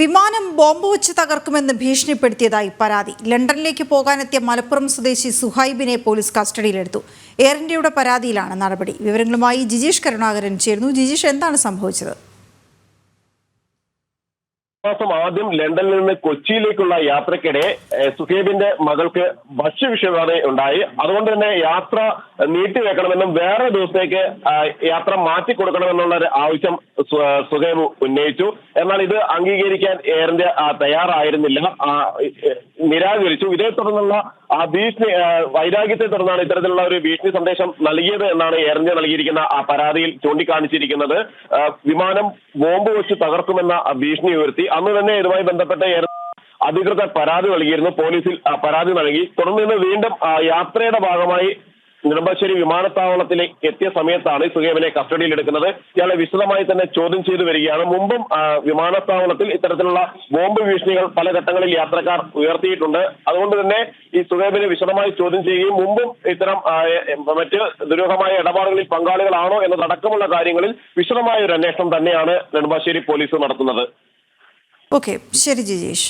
വിമാനം ബോംബ് വെച്ച് തകർക്കുമെന്ന് ഭീഷണിപ്പെടുത്തിയതായി പരാതി. ലണ്ടനിലേക്ക് പോകാനെത്തിയ മലപ്പുറം സ്വദേശി സുഹൈബിനെ പോലീസ് കസ്റ്റഡിയിലെടുത്തു. എയർ ഇന്ത്യയുടെ പരാതിയിലാണ് നടപടി. വിവരങ്ങളുമായി ജിജീഷ് കരുണാകരൻ ചേരുന്നു. ജിജീഷ് എന്താണ് സംഭവിച്ചത്? മാസം ആദ്യം ലണ്ടനിൽ നിന്ന് കൊച്ചിയിലേക്കുള്ള യാത്രക്കിടെ സുഹേബിന്റെ മകൾക്ക് ഭക്ഷ്യവിഷബാധ ഉണ്ടായി. അതുകൊണ്ട് തന്നെ യാത്ര നീട്ടിവെക്കണമെന്നും വേറെ ദിവസത്തേക്ക് യാത്ര മാറ്റി കൊടുക്കണമെന്നുള്ള ഒരു ആവശ്യം സുഹേബ് ഉന്നയിച്ചു. എന്നാൽ ഇത് അംഗീകരിക്കാൻ എയർ ഇന്ത്യ തയ്യാറായിരുന്നില്ല. നിരാകരിച്ചു. ഇതേ തുടർന്നുള്ള ആ ഭീഷണി വൈരാഗ്യത്തെ തുടർന്നാണ് ഇത്തരത്തിലുള്ള ഒരു ഭീഷണി സന്ദേശം നൽകിയത് എന്നാണ് എയർ ഇന്ത്യ നൽകിയിരിക്കുന്ന ആ പരാതിയിൽ ചൂണ്ടിക്കാണിച്ചിരിക്കുന്നത്. വിമാനം ബോംബ് വെച്ച് തകർക്കുമെന്ന ഭീഷണി ഉയർത്തി. അന്ന് തന്നെ ഇതുമായി ബന്ധപ്പെട്ട എയർ അധികൃതർ പരാതി നൽകിയിരുന്നു. പോലീസിൽ പരാതി നൽകി. തുടർന്ന് വീണ്ടും യാത്രയുടെ ഭാഗമായി നെടുമ്പാശ്ശേരി വിമാനത്താവളത്തിലേക്ക് എത്തിയ സമയത്താണ് സുഹേബിനെ കസ്റ്റഡിയിൽ എടുക്കുന്നത്. ഇയാളെ വിശദമായി തന്നെ ചോദ്യം ചെയ്തു വരികയാണ്. മുമ്പും വിമാനത്താവളത്തിൽ ഇത്തരത്തിലുള്ള ബോംബ് ഭീഷണികൾ പല ഘട്ടങ്ങളിൽ യാത്രക്കാർ ഉയർത്തിയിട്ടുണ്ട്. അതുകൊണ്ട് തന്നെ ഈ സുഹേബിനെ വിശദമായി ചോദ്യം ചെയ്യുകയും മുമ്പും ഇത്തരം മറ്റ് ദുരൂഹമായ ഇടപാടുകളിൽ പങ്കാളികളാണോ എന്നതടക്കമുള്ള കാര്യങ്ങളിൽ വിശദമായ ഒരു അന്വേഷണം തന്നെയാണ് നെടുമ്പാശ്ശേരി പോലീസ് നടത്തുന്നത്. ഓക്കെ ശരി ജിജീഷ്.